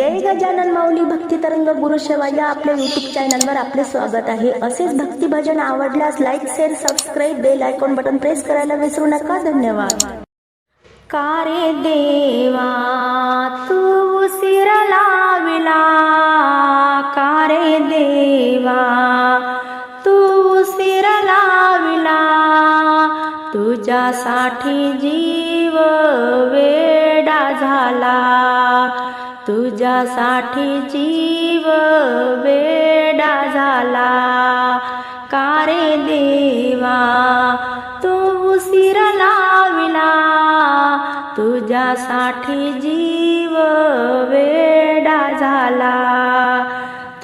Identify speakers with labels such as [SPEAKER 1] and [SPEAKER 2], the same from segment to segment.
[SPEAKER 1] जय गजानन माऊली भक्ती तरंग गुरुसेवा या आपल्या युट्यूब चॅनलवर आपले स्वागत आहे. असेच भक्ती भजन आवडल्यास like share subscribe bell icon button press करायला विसरू नका. धन्यवाद. का रे देवा तू उशीर लाविला? का रे देवा तू उशीर लाविला? तुझ्यासाठी जीव वेडा तुझ्यासाठी जीव वेडा झाला. का रे देवा तू उशीर लाविला. तुझ्यासाठी जीव वेडा झाला.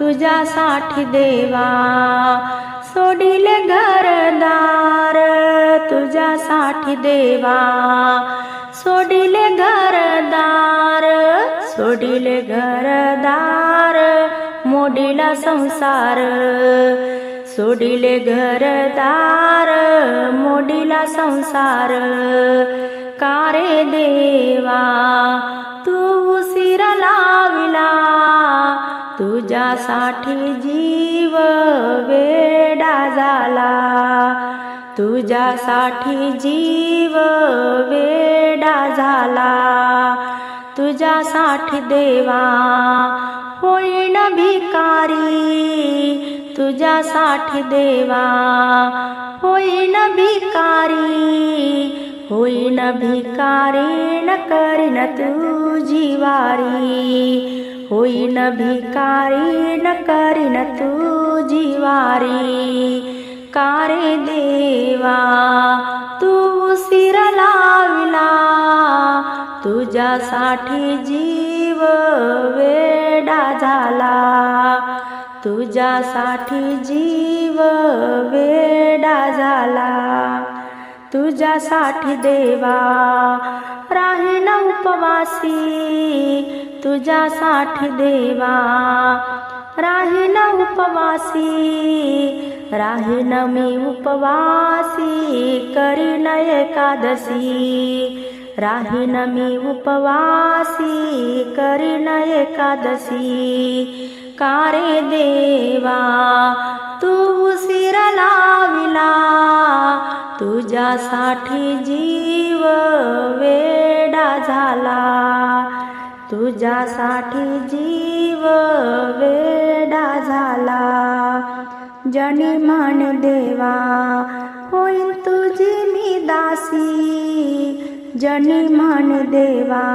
[SPEAKER 1] तुझ्यासाठी देवा सोडिले घरदार. तुझ्यासाठी देवा सोडिले घरदार सोडिले घरदार मोडीला संसार. सोडिले घरदार मोडीला संसार. का रे देवा तू उशीर लाविला तुझ्यासाठी जीव वेडा झाला. तुझ्यासाठी जीव वेडा झाला. तुझ्यासाठी देवा होईन भिकारी. तुझ्यासाठी देवा होईन भिकारी. होईन भिकारी न करीन तुझी वारी. होईन भिकारी न करीन तुझी वारी. का रे देवा तू उशीर लाविला तुझ्यासाठी जीव वेडा झाला. तुझ्यासाठी जीव वेडा झाला. तुझ्यासाठी देवा राहीन उपवासी तुझ्यासाठी देवा. राहील उपवासी राहील मी उपवासी करीन एकादशी. राहीन मी उपवासी करीन एकादशी. का रे देवा तू उशीर लाविला. तुझ्यासाठी जीव वेडा झाला. तुझ्यासाठी जीव वेडा झाला. जनी म्हण देवा होईन तुझी मी दासी. जनी म्हण देवा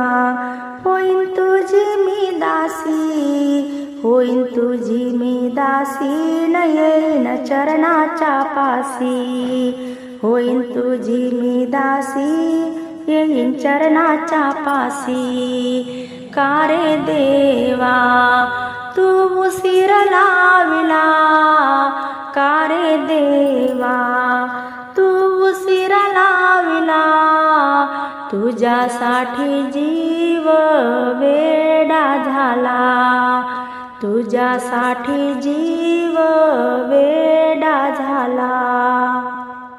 [SPEAKER 1] होईन तुझी मी दासी. होईन तुझी मी दासी न येईन चरणाच्या पासी. होईन तुझी मी दासी येईन चरणाच्या पासी. का रे देवा तू उशीर लाविला. का रे देवा तू उशीर लाविला. तुझ्यासाठी जीव वेडा झाला. तुझ्यासाठी जीव वेडा झाला.